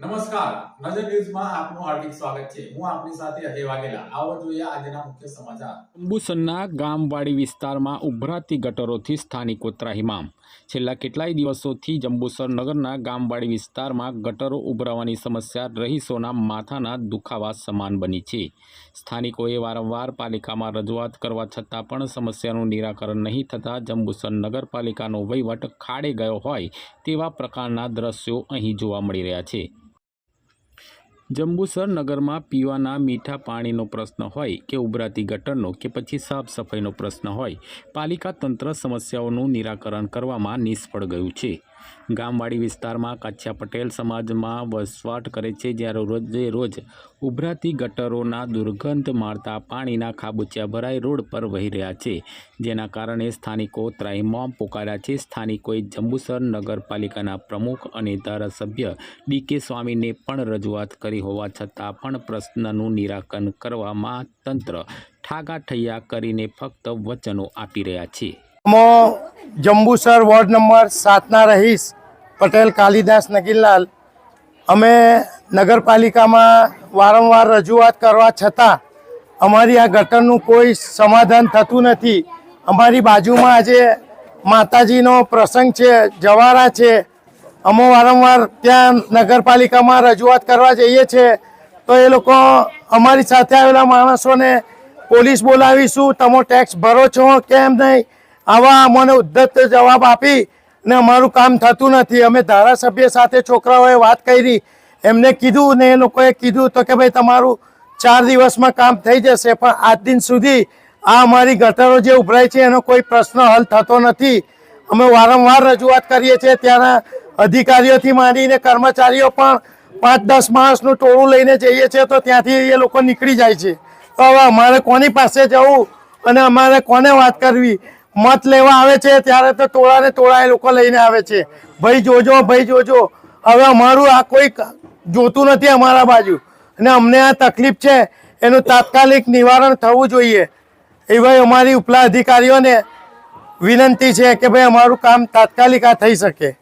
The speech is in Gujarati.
નમસ્કાર. નજર ન્યૂઝમાં આપનું હાર્દિક સ્વાગત છે. હું આપની સાથે અજય વાઘેલા. આવો જોઈએ આજના મુખ્ય સમાચાર. અંબુસરના ગામવાડી વિસ્તારમાં ઉભરાતી ગટરોથી સ્થાનિકો ત્રાહિમામ. છેલ્લા કેટલાય દિવસોથી જંબુસર નગરના ગામવાડી વિસ્તારમાં ગટરો ઉભરાવાની સમસ્યા રહીશોના માથાના દુખાવા સમાન બની છે. સ્થાનિકોએ વારંવાર પાલિકામાં રજૂઆત કરવા છતાં પણ સમસ્યાનું નિરાકરણ નહીં થતાં જંબુસર નગરપાલિકાનો વહીવટ ખાડે ગયો હોય તેવા પ્રકારના દ્રશ્યો અહીં જોવા મળી રહ્યા છે. જંબુસર નગરમાં પીવાના મીઠા પાણીનો પ્રશ્ન હોય કે ઉભરાતી ગટરનો કે પછી સાફ સફાઈનો પ્રશ્ન હોય, પાલિકા તંત્ર સમસ્યાઓનું નિરાકરણ કરવામાં નિષ્ફળ ગયું છે. ગામવાડી વિસ્તારમાં કાછિયા પટેલ સમાજમાં વસવાટ કરે છે જ્યારે રોજે રોજ ઉભરાતી ગટરોના દુર્ગંધ મારતા પાણીના ખાબોચિયા ભરાઈ રોડ પર વહી રહ્યા છે. જેના કારણે સ્થાનિકો ત્રાહિમામ પોકાર્યા છે. સ્થાનિકોએ જંબુસર નગરપાલિકાના પ્રમુખ અને ધારાસભ્ય ડી કે સ્વામીને પણ રજૂઆત કરી હોવા છતાં પણ પ્રશ્નનું નિરાકરણ કરવામાં તંત્ર ઠાગાઠૈયા કરીને ફક્ત વચનો આપી રહ્યા છે. જંબુસર વોર્ડ નંબર સાતના રહીશ પટેલ, કાલિદાસ નગીલાલ અમે નગરપાલિકામાં વારંવાર રજૂઆત કરવા છતાં અમારી આ ગટરનું કોઈ સમાધાન થતું નથી. અમારી બાજુમાં આજે માતાજીનો પ્રસંગ છે, જવારા છે. અમે વારંવાર ત્યાં નગરપાલિકામાં રજૂઆત કરવા જઈએ છીએ તો એ લોકો અમારી સાથે આવેલા માણસોને પોલીસ બોલાવીશું. તમે ટેક્સ ભરો છો, કેમ નહીં? આવા અમને ઉદ્ધત જવાબ આપી ને અમારું કામ થતું નથી. અમે ધારાસભ્ય સાથે છોકરાઓએ વાત કરી. એમને કીધું ને એ લોકોએ કીધું તો કે ભાઈ તમારું ચાર દિવસમાં કામ થઈ જશે, પણ આજ દિન સુધી આ અમારી ગટરો જે ઉભરાય છે એનો કોઈ પ્રશ્ન હલ થતો નથી. અમે વારંવાર રજૂઆત કરીએ છીએ, ત્યાંના અધિકારીઓથી માંડીને કર્મચારીઓ પણ પાંચ દસ માણસનું ટોળું લઈને જઈએ છીએ તો ત્યાંથી એ લોકો નીકળી જાય છે. તો હવે અમારે કોની પાસે જવું અને અમારે કોને વાત કરવી? મત લેવા આવે છે, ત્યારે તો ટોળાને ટોળા એ લોકો લઈને આવે છે. ભાઈ જોજો ભાઈ જોજો. હવે અમારું આ કોઈ જોતું નથી અમારા બાજુ. અને અમને આ તકલીફ છે, એનું તાત્કાલિક નિવારણ થવું જોઈએ. એ ભાઈ અમારી ઉપલા અધિકારીઓને વિનંતી છે કે ભાઈ અમારું કામ તાત્કાલિક આ થઈ શકે.